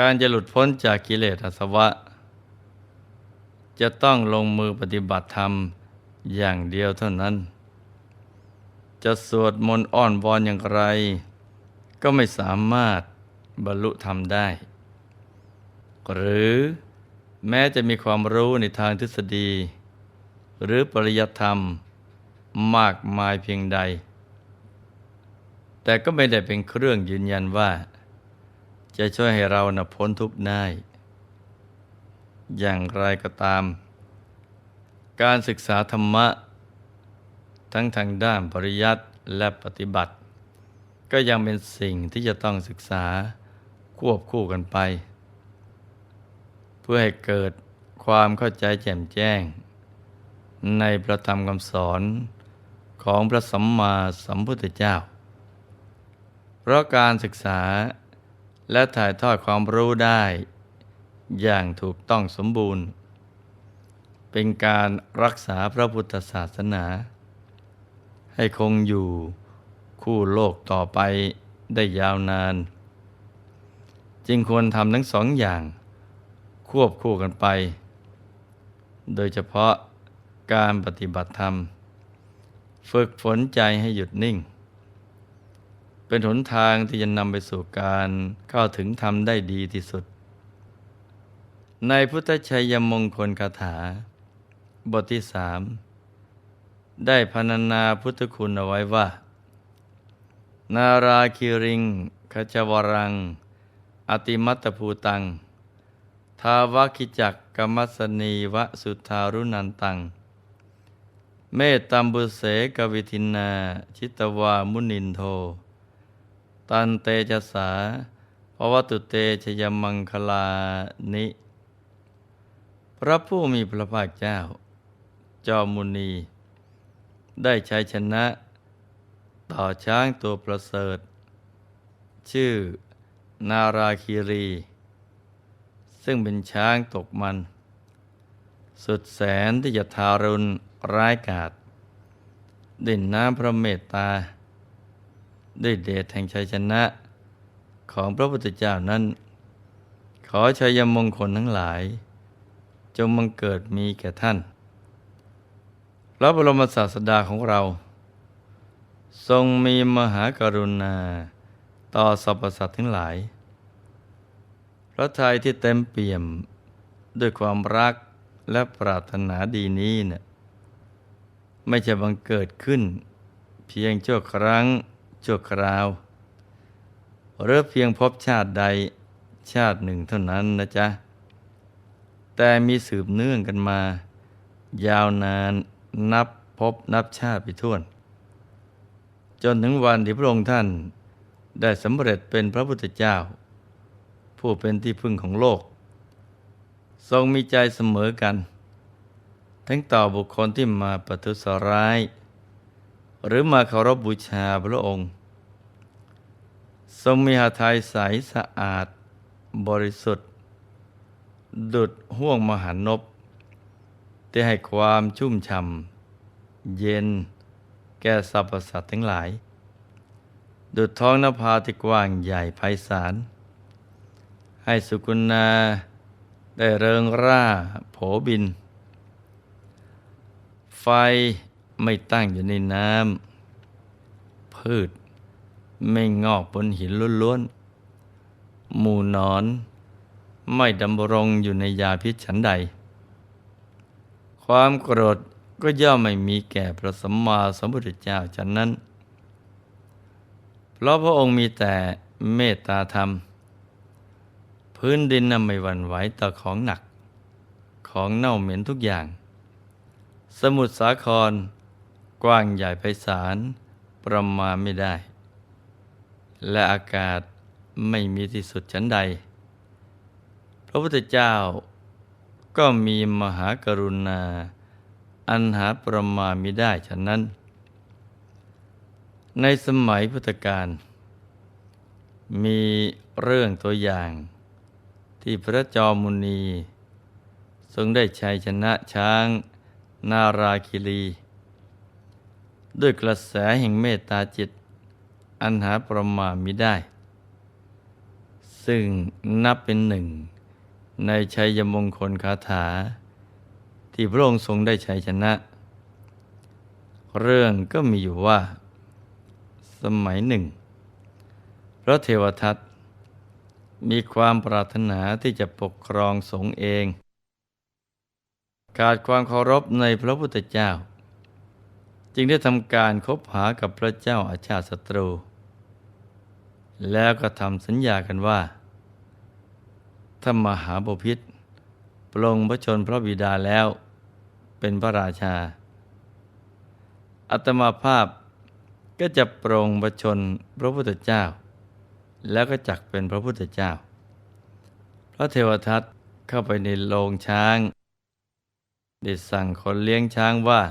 การจะหลุดพ้นจากกิเลสอาสวะ จะต้องลงมือปฏิบัติธรรมอย่างเดียวเท่านั้น จะสวดมนต์อ้อนวอนอย่างไร ก็ไม่สามารถบรรลุธรรมได้ หรือแม้จะมีความรู้ในทางทฤษฎี หรือปริยัติธรรมมากมายเพียงใด แต่ก็ไม่ได้เป็นเครื่องยืนยันว่า จะช่วยให้เรานะพ้นทุกข์ได้ อย่างไรก็ตาม การศึกษาธรรมะ ทั้งทางด้านปริยัติและปฏิบัติ ก็ยังเป็นสิ่งที่จะต้องศึกษาควบคู่กันไป เพื่อให้เกิดความเข้าใจแจ่มแจ้ง ในประธรรมคำสอนของพระสัมมาสัมพุทธเจ้า เพราะการศึกษา และถ่ายทอดความรู้ได้ อย่างถูกต้องสมบูรณ์ เป็นการรักษาพระพุทธศาสนา ให้คงอยู่คู่โลกต่อไปได้ยาวนาน จึงควรทำทั้งสองอย่าง ควบคู่กันไป โดยเฉพาะการปฏิบัติธรรม ฝึกฝนใจให้หยุดนิ่ง เป็นหนทางที่จะนำไปสู่การเข้าถึงธรรมได้ดีที่สุด ในพุทธชัยมงคลคาถา บทที่สามได้พรรณนาพุทธคุณเอาไว้ว่า นาราคิริงขจวรัง อติมัตตภูตัง ทาวคิจักกมัสนีวสุทารุนันตัง เมตตัมบุเสกวิทินา ชิตวามุนินโท ตันเตจสาภวตุเตชยมังคลานิ พระผู้มีพระภาคเจ้า จอมมุนี ได้ใช้ชนะ ต่อช้างตัวประเสริฐ ชื่อนาราคีรี ซึ่งเป็นช้างตกมัน สุดแสนที่จะทารุณร้ายกาจดิ่นน้ำพระเมตตา ด้วยเดชแห่งชัยชนะ ของพระพุทธเจ้านั้น ขอชัยมงคลทั้งหลาย จงมังเกิดมีแก่ท่าน พระบรมศาสดาของเรา ทรงมีมหากรุณาต่อสรรพสัตว์ทั้งหลาย พระทัยที่เต็มเปี่ยมด้วยความรักและปรารถนาดีนี้เนะ่ยไม่ใช่บังเกิดขึ้น เพียงชั่วครั้ง ชั่วคราว หรือเพียงพบชาติใดชาติหนึ่งเท่านั้นนะจ๊ะ แต่มีสืบเนื่องกันมา ยาวนานนับพบนับชาติไปทั่วนจนถึงวันที่พระองค์ท่านได้สำเร็จเป็นพระพุทธเจ้า ผู้เป็นที่พึ่งของโลก ทรงมีใจเสมอกัน ทั้งต่อบุคคลที่มาประทุษร้าย หรือมาเคารพบบูชาพระองค์ ทรงมีหาไทยใสสะอาดบริสุทธิ์ ดุดห่วงมหันนบที่ให้ความชุ่มช่ำเย็นแก่สรรพสัตว์ทั้งหลาย ดุดท้องนภาที่กว้างใหญ่ไพศาล ให้สุกุณาได้เริงร่าโผบิน ไฟ ไม่ตั้งอยู่ในน้ำพืช ไม่งอกบนหินล้วนๆหมูนอน ไม่ดำรงอยู่ในยาพิษฉันใด ความโกรธก็ย่อมไม่มีแก่พระสัมมาสัมพุทธเจ้าฉันนั้น เพราะพระองค์มีแต่เมตตาธรรม พื้นดินน่ะไม่หวั่นไหวต่อของหนัก ของเน่าเหม็นทุกอย่าง สมุทรสาคร กว้างใหญ่ไพศาลประมาณไม่ได้ และอากาศไม่มีที่สุดชั้นใด พระพุทธเจ้าก็มีมหากรุณา อันหาประมาณมิได้ฉะนั้น ในสมัยพุทธกาลมีเรื่องตัวอย่าง ที่พระจอมุนี ทรงได้ชัยชนะช้างนาราคิรี ด้วยกระแสแห่งเมตตาจิต อันหาประมาณมิได้ ซึ่งนับเป็นหนึ่ง ในชัยมงคลคาถา ที่พระองค์ทรงได้ชัยชนะ เรื่องก็มีอยู่ว่า สมัยหนึ่ง พระเทวทัตมีความปรารถนาที่จะปกครองสงฆ์เอง ขาดความเคารพในพระพุทธเจ้า จึงได้ทำการคบหากับพระเจ้าอาชาติศัตรู แล้วก็ทำสัญญากันว่า ถ้ามหาบพิษปลงพระชนพระบิดาแล้วเป็นพระราชา อัตมาภาพก็จะปรงพระชนพระพุทธเจ้า แล้วก็จักเป็นพระพุทธเจ้า พระเทวทัตเข้าไปในโรงช้าง ได้สั่งคนเลี้ยงช้างว่า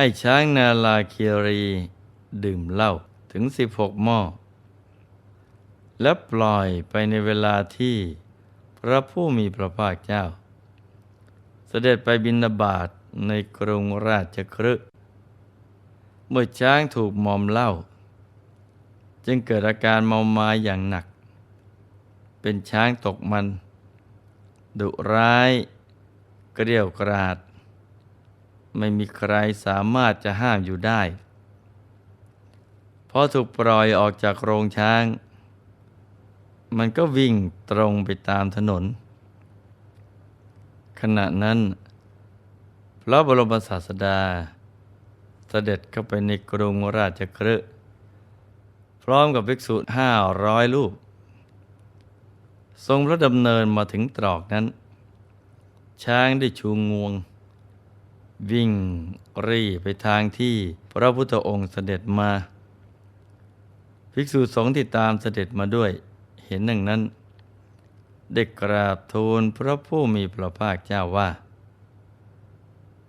ให้ช้างนาลาคีรี ดื่มเหล้าถึง 16 หม้อ และปล่อยไปในเวลาที่พระผู้มีพระภาคเจ้า เสด็จไปบินาบาตในกรุงราชคฤห์เมื่อช้างถูกมอมเหล้าจึงเกิดอาการเมามาอย่างหนัก เป็นช้างตกมัน ดุร้าย เกลียวกราด ไม่มีใครสามารถจะห้ามอยู่ได้พอถูกปล่อยออกจากโรงช้าง มันก็วิ่งตรงไปตามถนน ขณะนั้นพระบรมศาสดา เสด็จเข้าไปในกรุงราชคฤห์พร้อมกับภิกษุห้าร้อยรูปทรงพระดำเนินมาถึงตรอกนั้น ช้างได้ชูงวง วิ่งรีไปทางที่พระพุทธองค์เสด็จมา ภิกษุสงฆ์ที่ตามเสด็จมาด้วยเห็นหนึ่งนั้น ได้กราบทูลพระผู้มีพระภาคเจ้าว่า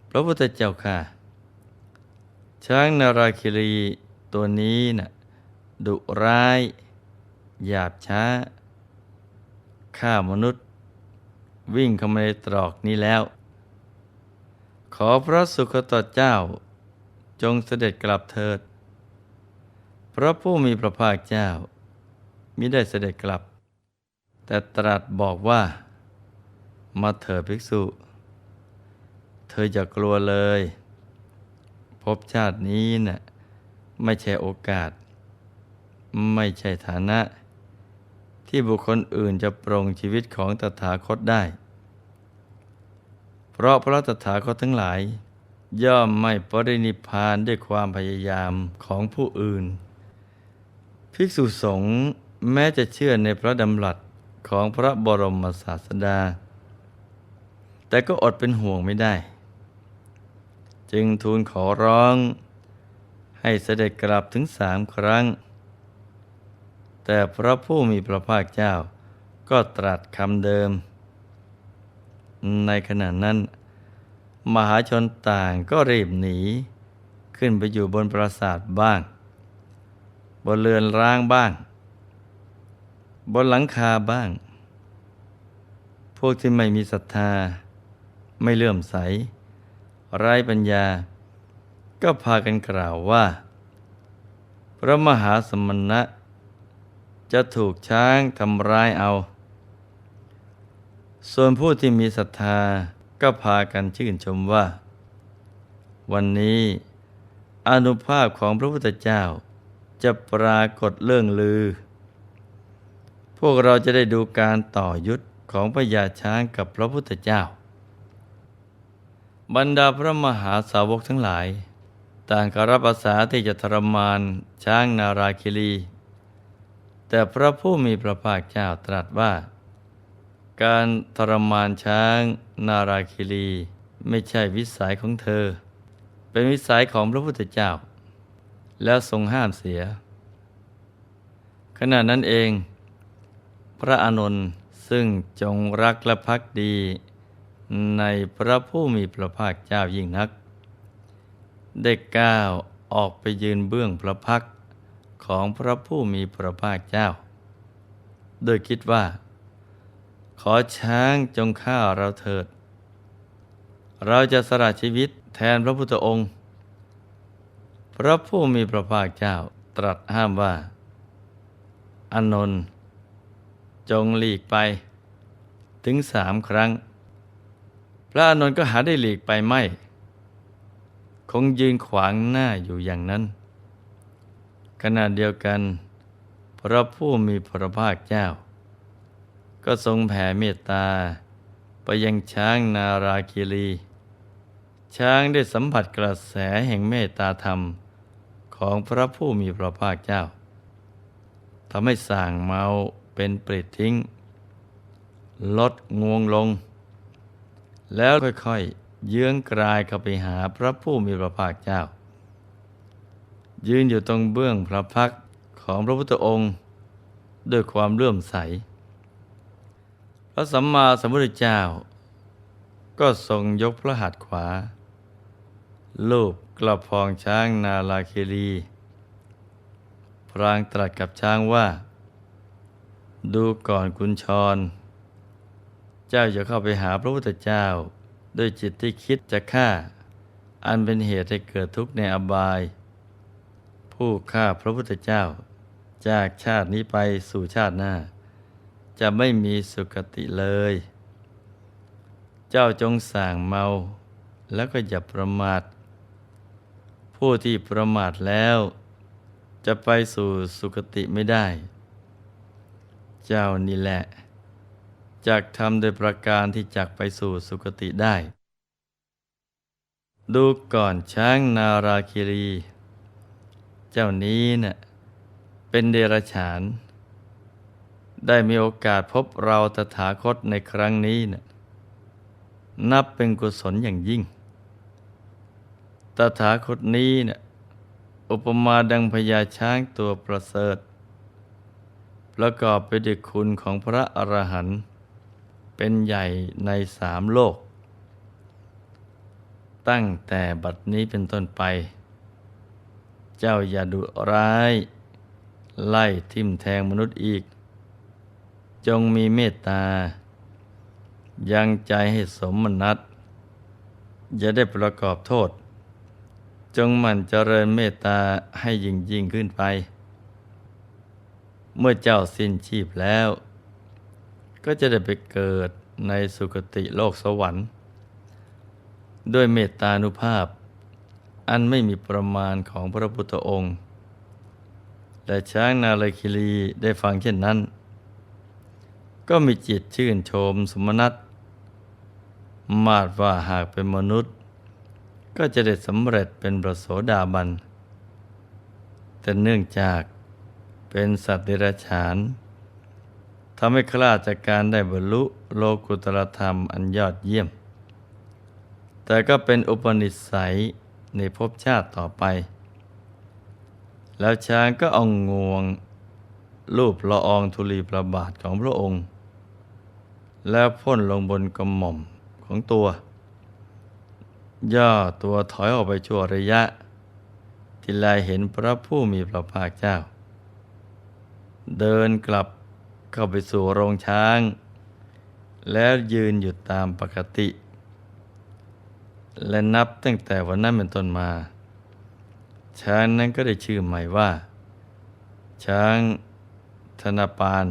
พระพุทธเจ้าค่ะ ช้างนาราคิรีตัวนี้นะ่ะดุร้าย หยาบช้าฆ่ามนุษย์ วิ่งเข้ามาในตรอกนี้แล้ว อพระสุคตเจ้า จงเสด็จกลับเถิด พระผู้มีพระภาคเจ้ามิได้เสด็จกลับ แต่ตรัสบอกว่า มาเถิดภิกษุ เธออย่ากลัวเลย พบชาตินี้นะ่ะไม่ใช่โอกาส ไม่ใช่ฐานะ ที่บุคคลอื่นจะปรงชีวิตของตถาคตได้ เพราะพระตถาคตทั้งหลาย ย่อมไม่ปรินิพพานด้วยความพยายามของผู้อื่น ภิกษุสงฆ์แม้จะเชื่อในพระดำรัสของพระบรมศาสดา แต่ก็อดเป็นห่วงไม่ได้ จึงทูลขอร้อง ให้เสด็จกลับถึงสามครั้ง แต่พระผู้มีพระภาคเจ้าก็ตรัสคำเดิม ในขณะนั้น มหาชนต่างก็รีบหนี ขึ้นไปอยู่บนปราสาทบ้าง บนเรือนร้างบ้าง บนหลังคาบ้าง พวกที่ไม่มีศรัทธา ไม่เลื่อมใส ไร้ปัญญา ก็พากันกล่าวว่า พระมหาสมณะ จะถูกช้างทำร้ายเอา ส่วนผู้ที่มีศรัทธา ก็พากันชื่นชมว่า วันนี้อนุภาพของพระพุทธเจ้าจะปรากฏเรื่องลือ พวกเราจะได้ดูการต่อยุทธของพญาช้างกับพระพุทธเจ้า บรรดาพระมหาสาวกทั้งหลาย ต่างกรับอาสาที่จะทรมานช้างนาราคิรี แต่พระผู้มีพระภาคเจ้าตรัสว่า การทรมานช้างนาราคิรี ไม่ใช่วิสัยของเธอ เป็นวิสัยของพระพุทธเจ้า แล้วทรงห้ามเสีย ขณะนั้นเอง พระอานนท์ซึ่งจงรักและพักดี ในพระผู้มีพระภาคเจ้ายิ่งนัก ได้ก้าวออกไปยืนเบื้องพระพักของพระผู้มีพระภาคเจ้า โดยคิดว่า ขอช้างจงฆ่าเราเถิด เราจะสละชีวิตแทนพระพุทธองค์ พระผู้มีพระภาคเจ้าตรัสห้ามว่าอานนท์จงหลีกไป ถึงสามครั้ง พระอานนท์ก็หาได้หลีกไปไม่ คงยืนขวางหน้าอยู่อย่างนั้น ขณะเดียวกัน พระผู้มีพระภาคเจ้า ก็ทรงแผ่เมตตา ไปยังช้างนาราคิรี ช้างได้สัมผัสกระแสแห่งเมตตาธรรมของพระผู้มีพระภาคเจ้าทำให้ส่างเมาเป็นเปรตทิ้ง ลดงวงลง แล้วค่อยๆ เยื้องกลายเข้าไปหาพระผู้มีพระภาคเจ้า ยืนอยู่ตรงเบื้องพระพักของพระพุทธองค์ ด้วยความเลื่อมใส ระสัมมาสัมพุทธเจ้า ก็ทรงยกพระหัตถ์ขวา ลูบกระพองช้างนาลาคิรีพรางตรัสกับช้างว่า ดูก่อนคุณชร เจ้าจะเข้าไปหาพระพุทธเจ้า ด้วยจิตที่คิดจะฆ่า อันเป็นเหตุให้เกิดทุกข์ในอบาย ผู้ฆ่าพระพุทธเจ้า จากชาตินี้ไปสู่ชาติหน้า จะไม่มีสุคติเลย เจ้าจงสั่งเมาแล้วก็อย่าประมาท ผู้ที่ประมาทแล้ว จะไปสู่สุคติไม่ได้ เจ้านี่แหละจักทำโดยประการที่จักไปสู่สุคติได้ ดูก่อนช้างนาราคิรี เจ้านี้เนะ่ะเป็นเดรัจฉาน ได้มีโอกาสพบเราตถาคตในครั้งนี้นะ่ะนับเป็นกุศลอย่างยิ่ง ตถาคตนี้เนะ่ยอุปมาดังพญาช้างตัวประเสริฐ ประกอบไปด้วยคุณของพระอรหันต์เป็นใหญ่ในสามโลก ตั้งแต่บัดนี้เป็นต้นไป เจ้าอย่าดุร้าย ไล่ทิมแทงมนุษย์อีก จงมีเมตตา ยังใจให้สมนัตอย่าได้ประกอบโทษ จงหมั่นเจริญเมตตาให้ยิ่งยิ่งขึ้นไป เมื่อเจ้าสิ้นชีพแล้ว ก็จะได้ไปเกิดในสุคติโลกสวรรค์ ด้วยเมตตานุภาพ อันไม่มีประมาณของพระพุทธองค์ และช้างนาลคิรีได้ฟังเช่นนั้น ก็มีจิตชื่นชมสมนัตมาดว่าหากเป็นมนุษย์ ก็จะได้สำเร็จเป็นประโสดาบัน แต่เนื่องจากเป็นสัตว์เดรัจฉานทำให้คลาดจากการได้บรรลุโลกุตรธรรมอันยอดเยี่ยม แต่ก็เป็นอุปนิสัยในภพชาติต่อไป แล้วช้างก็เอางวง รูปละอองธุลีประบาทของพระองค์ แล้วพ่นลงบนกระหม่อมของตัว ย่อตัวถอยออกไปชั่วระยะ ที่ลายเห็นพระผู้มีพระภาคเจ้า เดินกลับเข้าไปสู่โรงช้าง แล้วยืนอยู่ตามปกติ และนับตั้งแต่วันนั้นเป็นต้นมา ช้างนั้นก็ได้ชื่อใหม่ว่า ช้างธนปาน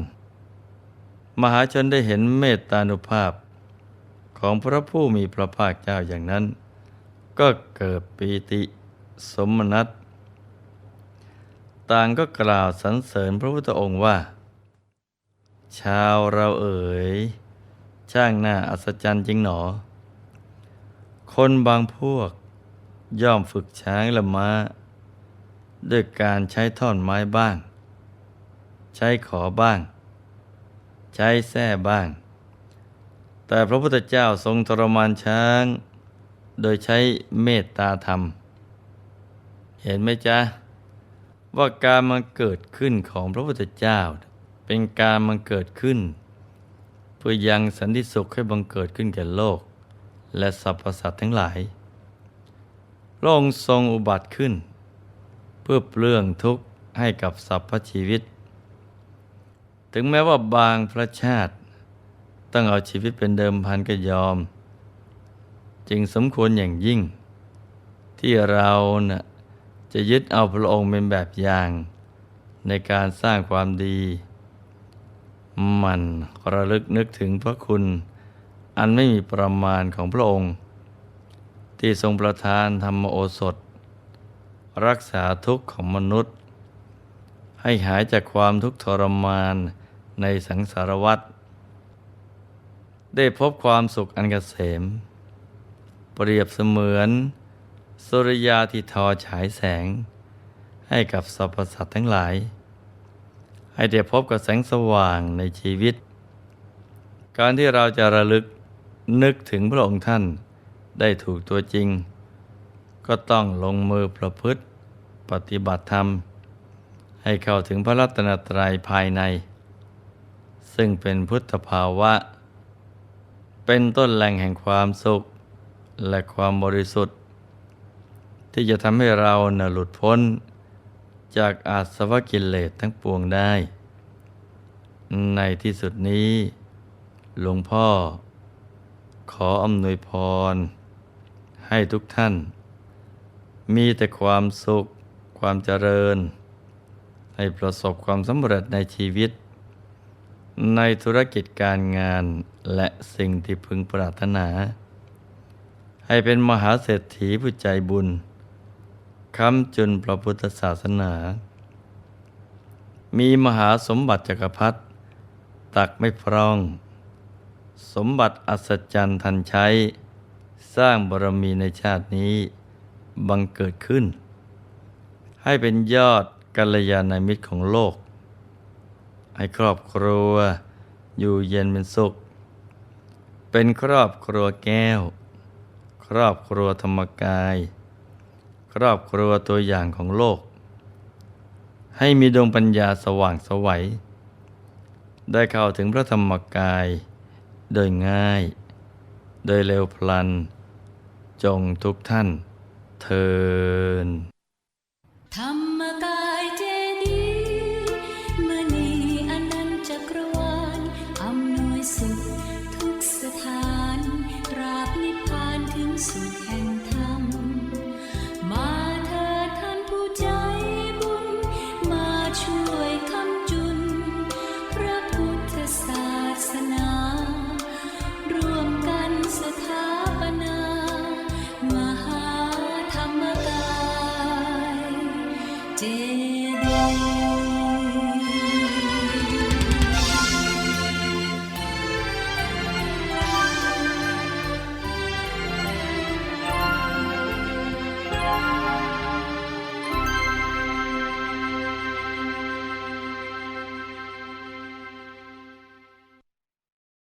มหาชนได้เห็นเมตตานุภาพ ของพระผู้มีพระภาคเจ้าอย่างนั้น ก็เกิดปีติสมนัตต่างก็กล่าวสรรเสริญพระพุทธองค์ว่า ชาวเราเอ๋ย ช่างน้าอัศจรรย์จริงหนอ คนบางพวกย่อมฝึกช้างและม้า ด้วยการใช้ท่อนไม้บ้าง ใช้ขอบ้าง ใช้แส้บ้าง แต่พระพุทธเจ้าทรงทรมานช้าง โดยใช้เมตตาธรรม เห็นไหมจ๊ะ ว่าการมาเกิดขึ้นของพระพุทธเจ้า เป็นการบังเกิดขึ้น เพื่อยังสันติสุขให้บังเกิดขึ้นแก่โลก และสรรพสัตว์ทั้งหลายพระองค์ทรงอุบัติขึ้น เพื่อเปลื้องทุกข์ให้กับสรรพชีวิต ถึงแม้ว่าบางพระชาติ ต้องเอาชีวิตเป็นเดิมพันก็ยอม จึงสมควรอย่างยิ่ง ที่เรานะ่ะจะยึดเอาพระองค์เป็นแบบอย่าง ในการสร้างความดีมันระลึกนึกถึงพระคุณ อันไม่มีประมาณของพระองค์ ที่ทรงประทานธรรมโอสถ รักษาทุกข์ของมนุษย์ ให้หายจากความทุกข์ทรมานในสังสารวัฏได้พบความสุขอันเกษม เปรียบเสมือน สุริยาที่ทอฉายแสง ให้กับสรรพสัตว์ทั้งหลาย ให้ได้พบกับแสงสว่างในชีวิต การที่เราจะระลึกนึกถึงพระองค์ท่านได้ถูกตัวจริง ก็ต้องลงมือประพฤติปฏิบัติธรรม ให้เข้าถึงพระรัตนตรัยภายใน ซึ่งเป็นพุทธภาวะ เป็นต้นแหล่งแห่งความสุขและความบริสุทธิ์ ที่จะทำให้เราเนหลุดพ้น จากอาสวะกิเลสทั้งปวงได้ ในที่สุดนี้ หลวงพ่อ ขออำนวยพร ให้ทุกท่าน มีแต่ความสุขความเจริญ ให้ประสบความสำเร็จในชีวิต ในธุรกิจการงานและสิ่งที่พึงปรารถนา ให้เป็นมหาเศรษฐีผู้ใจบุญค้ำจุนพระพุทธศาสนา มีมหาสมบัติจักรพรรดิตักไม่พร่อง สมบัติอัศจรรย์ทันใช้ สร้างบารมีในชาตินี้บังเกิดขึ้น ให้เป็นยอด กัลยาณมิตรของโลก ให้ครอบครัว อยู่เย็นเป็นสุข เป็นครอบครัวแก้ว ครอบครัวธรรมกาย ครอบครัวตัวอย่างของโลก ให้มีดวงปัญญาสว่างสวัย ได้เข้าถึงพระธรรมกาย โดยง่าย โดยเร็วพลัน จงทุกท่านเทินธรรม